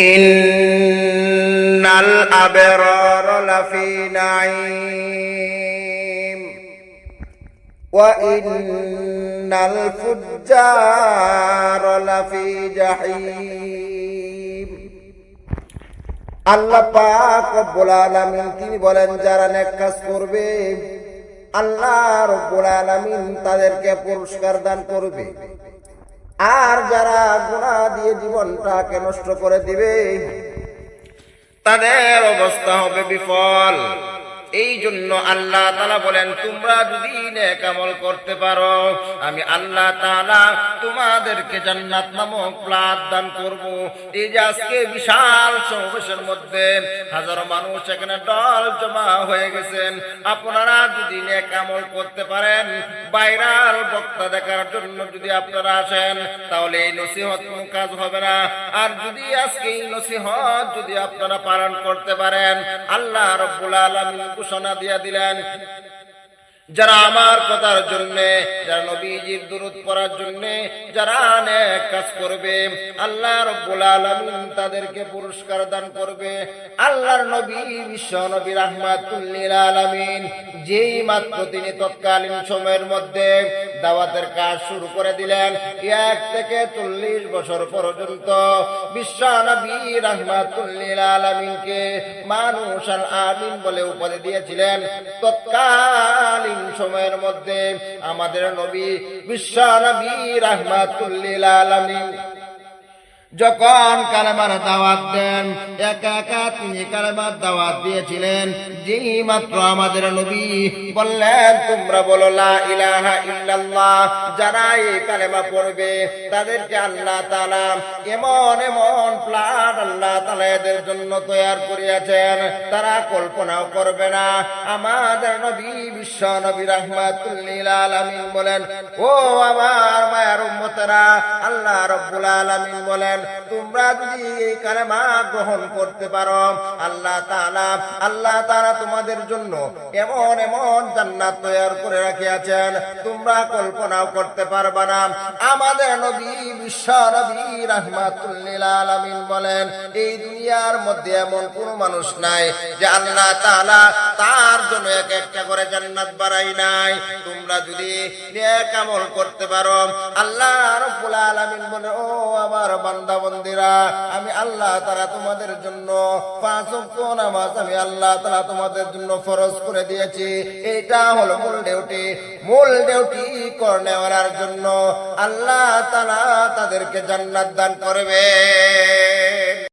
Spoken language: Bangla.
إن الأبرار لفي نعيم وإن الفجار لفي جحيم আল্লাহ পাক রব্বুল আলামিন তিনি বলেন যারা নেক কাজ করবে আল্লাহ রব্বুল আলামিন তাদেরকে পুরস্কার দান করবে আর যারা গুণা দিয়ে জীবনটাকে নষ্ট করে দিবে তাদের অবস্থা হবে বিফল। এই জন্য আল্লাহ তালা বলেন, তোমরা যদি নেক আমল করতে পারো, আমি আল্লাহ তালা তোমাদেরকে জান্নাত নামক প্লাট দান করব। এই যে আজকে বিশাল সমাবেশের মধ্যে হাজারো মানুষ এখানে দল জমা হয়ে গেছেন। আপনারা যদি নেক আমল করতে পারেন বাইরাল বক্তা দেখার জন্য যদি আপনারা আসেন, তাহলে এই নসিহত কাজ হবে না। আর যদি আজকে এই নসিহত যদি আপনারা পালন করতে পারেন, আল্লাহ রব্বুল আলমিন ঘোষণা দিয়া দিলেন। যারা আমার কথার জন্য, যারা নবীজির দূরত পড়ার জন্য, যারা নেক কাজ করবে, আল্লাহ রব্বুল আলামিন তাদেরকে পুরস্কার দান করবে। আল্লাহর নবী, বিশ্ব নবী রাহমাতুল্লিল আলামিন, যেই মাত্র তিনি তৎকালীন সময়ের মধ্যে দাওয়াতের কাজ শুরু করে দিলেন, এক থেকে চল্লিশ বছর পর্যন্ত বিশ্ব নবী রাহমাতুল্লিল আলামিনকে মানুষ আল আমিন বলে উপাধি দিয়েছিলেন। তৎকালীন সময়ের মধ্যে আমাদের নবী বিশ্ব নবী রাহমাতুল্লিল আলামিন যখন কালেমার দাওয়াত দেন, একা একা তিনি কালেমার দাওয়াত দিয়েছিলেন। যেই মাত্র আমাদের নবী বললেন, তোমরা বলো, লা ইলাহা ইল্লাল্লাহ। যারা এই কালেমা পড়বে, তাদেরকে আল্লাহ তাআলা এমন এমন প্লান আল্লাহ তাআলা এদের জন্য তৈরি করিয়াছেন। তারা কল্পনাও করবে না। আমাদের নবী বিশ্ব নবী রাহমাতুল্লিল বলেন, ও আমার মায়ের আল্লাহ রব্বুল আলামিন বলেন, তোমরা যদি এই কালেমা গ্রহণ করতে পারো, আল্লাহ তাআলা আল্লাহ তাআলা তোমাদের জন্য এমন এমন জান্নাত তৈরি করে রাখিয়াছেন। তোমরা কল্পনাও করতে পারবা না। আমাদের নবী বিশ্ব নবী রাহমাতুল্লিল আলামিন বলেন, এই দুনিয়ার মধ্যে এমন কোন মানুষ নাই যে আল্লাহ তাআলা তার জন্য এক একটা করে জান্নাত বাড়াই নাই। তোমরা যদি নেক আমল করতে পারো, আল্লাহ রাব্বুল আলামিন বলে, ও আমার বান্দা বন্দিরা, আমি আল্লাহ তারা তোমাদের জন্য পাঁচ ওয়াক্ত নামাজ আমি আল্লাহ তারা তোমাদের জন্য ফরজ করে দিয়েছি। এটা হলো মূল ডিউটি। মূল ডিউটি করে নেওয়ার জন্য আল্লাহ তারা তাদেরকে জান্নাত দান করবে।